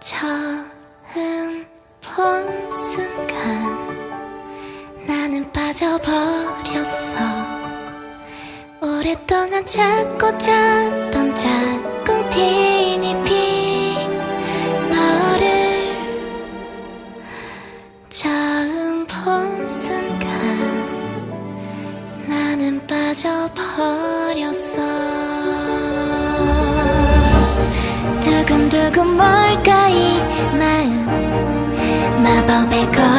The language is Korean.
처음 본 순간 나는 빠져버렸어. 오랫동안 찾고 찾던 짝꿍 티니 핑 너를 처음 본 순간 나는 빠져버렸어 두근두근 뭘까 이 마음 마법에 걸